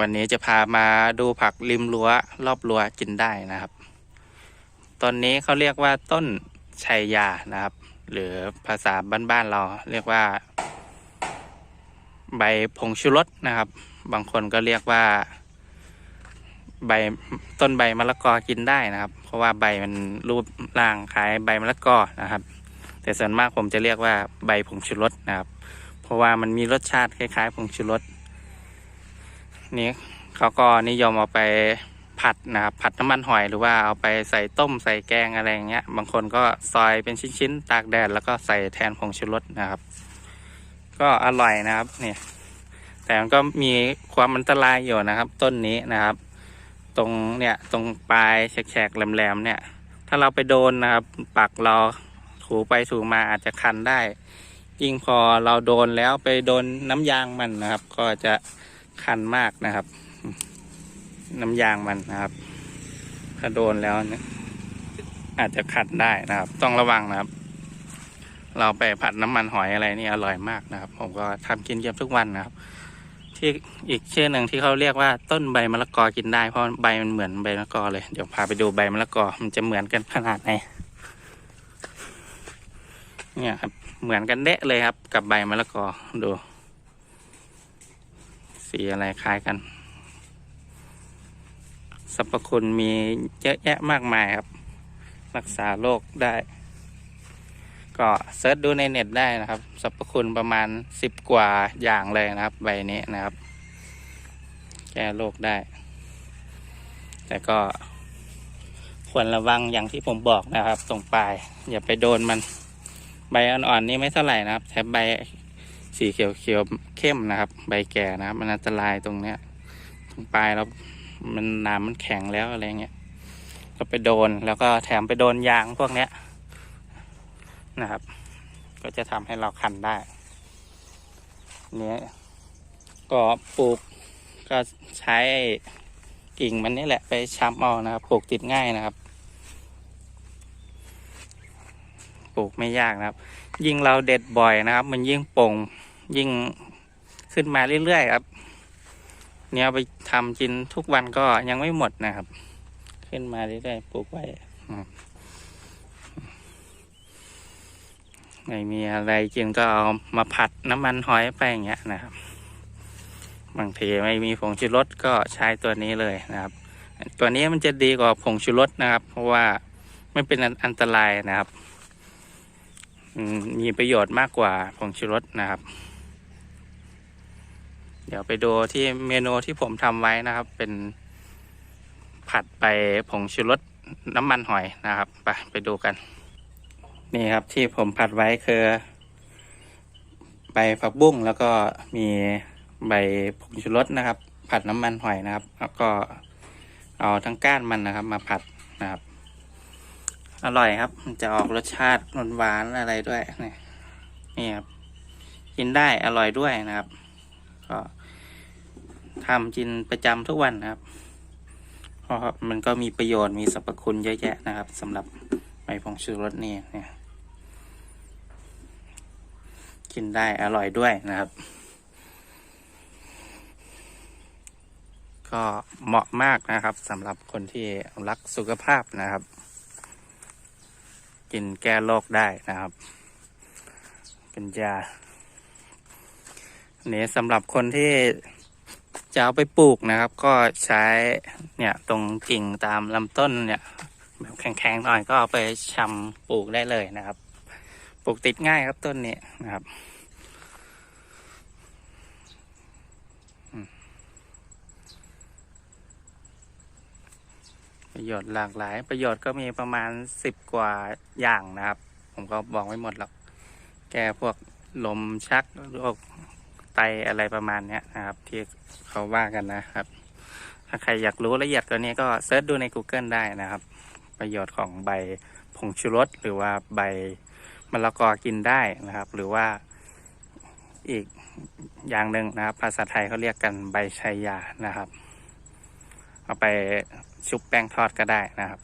วันนี้จะพามาดูผักริมรั้วรอบรั้วกินได้นะครับต้นนี้เขาเรียกว่าต้นชัยยานะครับ หรือภาษาบ้านๆเราเรียกว่า ใบผงชูรสนะครับ บางคนก็เรียกว่า ใบต้นใบมะละกอกินได้นะครับ เพราะว่าใบมันรูปร่างคล้ายใบมะละกอนะครับ แต่ส่วนมากผมจะเรียกว่าใบผงชูรสนะครับ เพราะว่ามันมีรสชาติคล้ายๆผงชูรส นี่เขาก็นิยมเอาไปผัดนะครับผัดน้ำมันหอยหรือว่าเอาไปใส่ต้มใส่แกงอะไรอย่างเงี้ย บางคนก็ซอยเป็นชิ้นๆ ตากแดดแล้วก็ใส่แทนผงชูรสนะครับ ก็อร่อยนะครับเนี่ยแต่มันก็มีความอันตรายอยู่นะครับ ต้นนี้นะครับ ตรงเนี่ยตรงปลายแฉกๆแหลมๆเนี่ย ถ้าเราไปโดนนะครับ ปักเราถูไปถูมาอาจจะคันได้ ยิ่งพอเราโดนแล้วไปโดนน้ำยางมันนะครับ ก็จะ คันมากนะครับ น้ำยางมันนะครับ ถ้าโดนแล้วอาจจะคันได้นะครับ ต้องระวังนะครับ เราไปผัดน้ำมันหอยอะไรนี่อร่อยมากนะครับ ผมก็ทำกินเกือบทุกวันนะครับ ที่อีกชื่อหนึ่งที่เขาเรียกว่าต้นใบมะละกอกินได้เพราะใบมันเหมือนใบมะละกอเลยเดี๋ยวพาไปดูใบมะละกอมันจะเหมือนกันขนาดไหนเนี่ยครับเหมือนกันเดะเลยครับ กับใบมะละกอดู สีอะไรคล้ายกันสรรพคุณมีเยอะแยะมากมายครับ รักษาโรคได้ ก็เซิร์ชดูในเน็ตได้นะครับสรรพคุณประมาณสิบกว่าอย่างเลยนะครับ ใบนี้นะครับ แก้โรคได้ แต่ก็ควรระวังอย่างที่ผมบอกนะครับ ตรงปลาย อย่าไปโดนมัน ใบอ่อนๆนี่ไม่เท่าไหร่นะครับแต่ใบ สีเขียวๆเข้มนะครับ ใบแก่นะครับ มันอันตรายตรงเนี้ยตรงปลายแล้วมันนามมันแข็งแล้วอะไรเงี้ยก็ไปโดนแล้วก็แถมไปโดนยางพวกเนี้ยนะครับ ก็จะทำให้เราคันได้เนี้ยก็ปลูกก็ใช้กิ่งมันนี่แหละไปช้ำเอานะครับปลูกติดง่ายนะครับ ปลูกไม่ยากนะครับ ยิ่งเราเด็ดบ่อยนะครับ มันยิ่งโป่ง ยิ่งขึ้นมาเรื่อยๆครับ เนี่ยไปทำกินทุกวันก็ยังไม่หมดนะครับ ขึ้นมาเรื่อยๆปลูกไว้ไม่มีอะไรกินก็เอามาผัดน้ำมันหอยไปอย่างเงี้ยนะครับ บางทีไม่มีผงชูรสก็ใช้ตัวนี้เลยนะครับ ตัวนี้มันจะดีกว่าผงชูรสนะครับ เพราะว่าไม่เป็นอันตรายนะครับ มีประโยชน์มากกว่าผงชูรสนะครับ เดี๋ยวไปดูที่เมนูที่ผมทำไว้นะครับ เป็นผัดไปผงชูรสน้ำมันหอยนะครับ ไปไปดูกัน นี่ครับที่ผมผัดไว้คือใบผักบุ้งแล้วก็มีใบผงชูรสนะครับ ผัดน้ำมันหอยนะครับ แล้วก็เอาทั้งก้านมันนะครับ มาผัดนะครับ อร่อยครับมันจะออกรสชาติหวานๆอะไรด้วยนี่นี่ครับกินได้อร่อยด้วยนะครับ ก็ ทำกินประจำทุกวันนะครับ เพราะมันก็มีประโยชน์มีสรรพคุณเยอะแยะนะครับสำหรับใบผงชูรสนี่เนี่ยกินได้อร่อยด้วยนะครับ ก็เหมาะมากนะครับสำหรับคนที่รักสุขภาพนะครับ กินแก้โรคได้นะครับ เป็นยาอันนี้สำหรับคนที่ จะเอาไปปลูกนะครับ ก็ใช้เนี่ยตรงกิ่งตามลำต้นเนี่ยแบบแข็งๆหน่อยก็เอาไปชำปลูกได้เลยนะครับ ปลูกติดง่ายครับต้นนี้นะครับประโยชน์หลากหลาย ประโยชน์ก็มีประมาณสิบกว่าอย่างนะครับ ผมก็บอกไม่หมดหรอก แก้พวกลมชักโรค ไตอะไรประมาณเนี้ยนะครับ ที่เขาว่ากันนะครับ ถ้าใครอยากรู้ละเอียดกว่านี้ก็เซิร์ชดูใน Google ได้นะครับ ประโยชน์ของใบผงชูรสหรือว่าใบมะละกอกินได้นะครับ หรือว่าอีกอย่างหนึ่งนะครับ ภาษาไทยเขาเรียกกันใบชัยยานะครับ เอาไปชุบแป้งทอดก็ได้นะครับ